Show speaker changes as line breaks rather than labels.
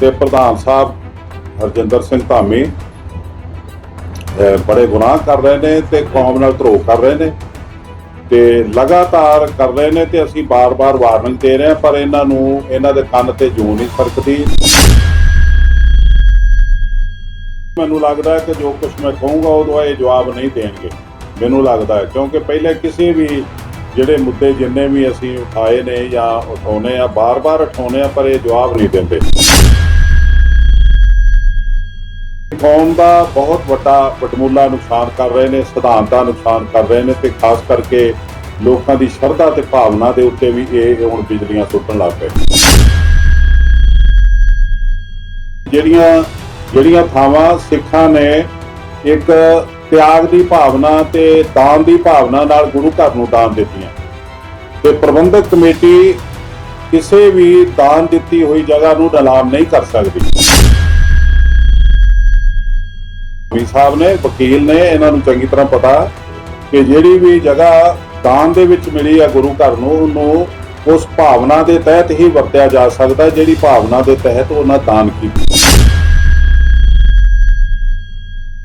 ਤੇ ਪ੍ਰਧਾਨ ਸਾਹਿਬ ਹਰਜਿੰਦਰ ਸਿੰਘ ਧਾਮੀ ਬੜੇ ਗੁਨਾਹ ਕਰ ਰਹੇ ਨੇ ਤੇ ਕੌਮ ਨਾਲ ਧਰੋਹ ਕਰ ਰਹੇ ਨੇ ਤੇ ਲਗਾਤਾਰ ਕਰ ਰਹੇ ਨੇ ਤੇ ਅਸੀਂ ਬਾਰ-ਬਾਰ ਵਾਰਨਿੰਗ ਦੇ ਰਹੇ ਹਾਂ, ਪਰ ਇਹਨਾਂ ਨੂੰ, ਇਹਨਾਂ ਦੇ ਕੰਨ ਤੇ ਜੂੰ ਨਹੀਂ ਸਰਕਦੀ। ਮੈਨੂੰ ਲੱਗਦਾ ਕਿ ਜੋ ਕੁਝ ਮੈਂ ਕਹੂੰਗਾ, ਉਦੋਂ ਇਹ ਜਵਾਬ ਨਹੀਂ ਦੇਣਗੇ। ਮੈਨੂੰ ਲੱਗਦਾ ਹੈ, ਕਿਉਂਕਿ ਪਹਿਲੇ ਕਿਸੇ ਵੀ ਜਿਹੜੇ ਮੁੱਦੇ ਜਿੰਨੇ ਵੀ ਅਸੀਂ ਉਠਾਏ ਨੇ ਜਾਂ ਉਠਾਉਨੇ ਆ, ਬਾਰ-ਬਾਰ ਉਠਾਉਨੇ ਆ, ਪਰ ਇਹ ਜਵਾਬ ਨਹੀਂ ਦਿੰਦੇ। ਕੌਮ ਦਾ ਬਹੁਤ ਵੱਡਾ ਵਡਮੁੱਲਾ ਨੁਕਸਾਨ ਕਰ ਰਹੇ ਨੇ ਸਿਧਾਂਤ ਦਾ ਨੁਕਸਾਨ ਕਰ ਰਹੇ ਨੇ ਤੇ ਖਾਸ ਕਰਕੇ ਲੋਕਾਂ ਦੀ ਸ਼ਰਧਾ ਤੇ ਭਾਵਨਾ ਦੇ ਉੱਤੇ ਵੀ ਇਹ ਹੁਣ ਬਿਜਲੀਆਂ ਸੁੱਟਣ ਲੱਗ ਪਏ। ਜਿਹੜੀਆਂ ਜਿਹੜੀਆਂ ਥਾਵਾਂ ਸਿੱਖਾਂ ਨੇ ਇੱਕ ਤਿਆਗ ਦੀ ਭਾਵਨਾ ਤੇ ਦਾਨ ਦੀ ਭਾਵਨਾ ਨਾਲ ਗੁਰੂ ਘਰ ਨੂੰ ਦਾਨ ਦਿੱਤੀਆਂ। ਤੇ ਪ੍ਰਬੰਧਕ ਕਮੇਟੀ ਕਿਸੇ ਵੀ ਦਾਨ ਦਿੱਤੀ ਹੋਈ ਜਗ੍ਹਾ ਨੂੰ ਨਿਲਾਮ ਨਹੀਂ ਕਰ ਸਕਦੀ। ਵੀ ਸਾਹਿਬ ਨੇ, ਵਕੀਲ ਨੇ, ਇਹਨਾਂ ਨੂੰ ਚੰਗੀ ਤਰ੍ਹਾਂ ਪਤਾ ਕਿ ਜਿਹੜੀ ਵੀ ਜਗ੍ਹਾ ਦਾਨ ਦੇ ਵਿੱਚ ਮਿਲੀ ਆ ਗੁਰੂ ਘਰ ਨੂੰ, ਉਹਨੂੰ ਉਸ ਭਾਵਨਾ ਦੇ ਤਹਿਤ ਹੀ ਵਰਤਿਆ ਜਾ ਸਕਦਾ ਜਿਹੜੀ ਭਾਵਨਾ ਦੇ ਤਹਿਤ ਉਹਨਾਂ ਦਾਨ ਕੀਤੀ।